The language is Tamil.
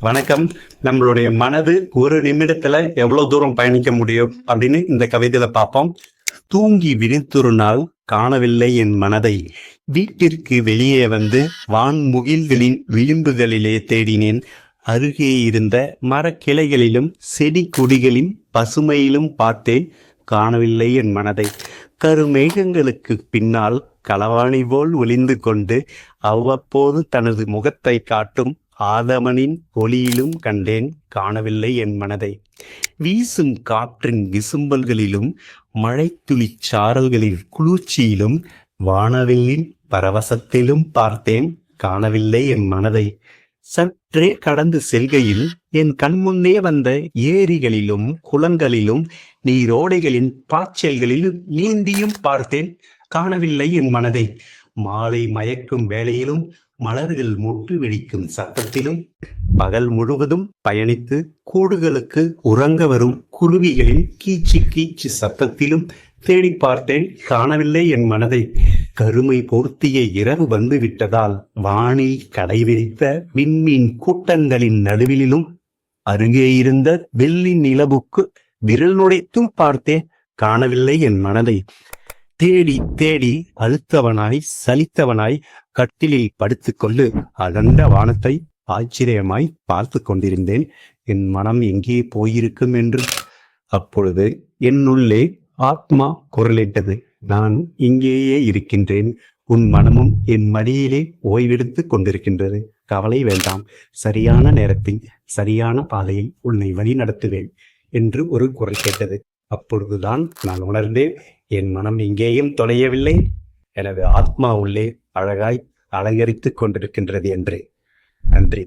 வணக்கம். நம்மளுடைய மனது ஒரு நிமிடத்துல எவ்வளவு தூரம் பயணிக்க முடியும் அப்படின்னு இந்த கவிதையில பார்ப்போம். தூங்கி விரித்தொரு நாள் காணவில்லை என் மனதை. வீட்டிற்கு வெளியே வந்து வான்முகில்களின் விளிம்புகளிலே தேடினேன். அருகே இருந்த மரக்கிளைகளிலும் செடி கொடிகளின் பசுமையிலும் பார்த்தேன். காணவில்லை என் மனதை. கருமேகங்களுக்கு பின்னால் களவாணி போல் ஒளிந்து கொண்டு அவ்வப்போது தனது முகத்தை காட்டும் ஆதமனின் ஒளியிலும் கண்டேன் காணவில்லை என் மனதை. வீசும் காற்றின் விசும்பல்களிலும் மழைத்துளி சாரல்களின் குளிர்ச்சியிலும் வானவில்லின் பரவசத்திலும் பார்த்தேன் காணவில்லை என் மனதை. சற்றே கடந்து செல்கையில் என் கண்முன்னே வந்த ஏரிகளிலும் குளங்களிலும் நீரோடைகளின் பாய்ச்சல்களிலும் நீந்தியும் பார்த்தேன் காணவில்லை என் மனதை. மாலை மயக்கும் வேளையிலும் மலர்கள் முட்டு வெடிக்கும் சத்தத்திலும் பகல் முழுவதும் பயணித்து கூடுகளுக்கு உறங்க வரும் குருவிகளின் கீச்சு கீச்சு சத்தத்திலும் தேடி பார்த்தேன் காணவில்லை என் மனதை. கருமை போர்த்திய இரவு வந்து விட்டதால் வானில் கடை விரித்த விண்மீன் கூட்டங்களின் நடுவிலும் அருகே இருந்த வெள்ளி நிலவுக்கு விரல் நுழைத்தும் பார்த்தேன். காணவில்லை என் மனதை. தேடி தேடி அழுத்தவனாய் சலித்தவனாய் கட்டிலில் படுத்துக்கொண்டு அகண்ட வானத்தை ஆச்சரியமாய் பார்த்து கொண்டிருந்தேன். என் மனம் எங்கே போயிருக்கும் என்று. அப்பொழுது என்னுள்ளே ஆத்மா குரலிட்டது. நான் இங்கேயே இருக்கின்றேன். உன் மனமும் என் மடியிலே ஓய்வெடுத்து கொண்டிருக்கின்றது. கவலை வேண்டாம். சரியான நேரத்தில் சரியான பாதையில் உன்னை வழி நடத்துவேன் என்று ஒரு குரல் கேட்டது. அப்பொழுதுதான் நான் உணர்ந்தேன். என் மனம் இங்கேயும் தொலையவில்லை. எனது ஆத்மா உள்ளே அழகாய் அலங்கரித்துக் கொண்டிருக்கின்றது என்று. நன்றி.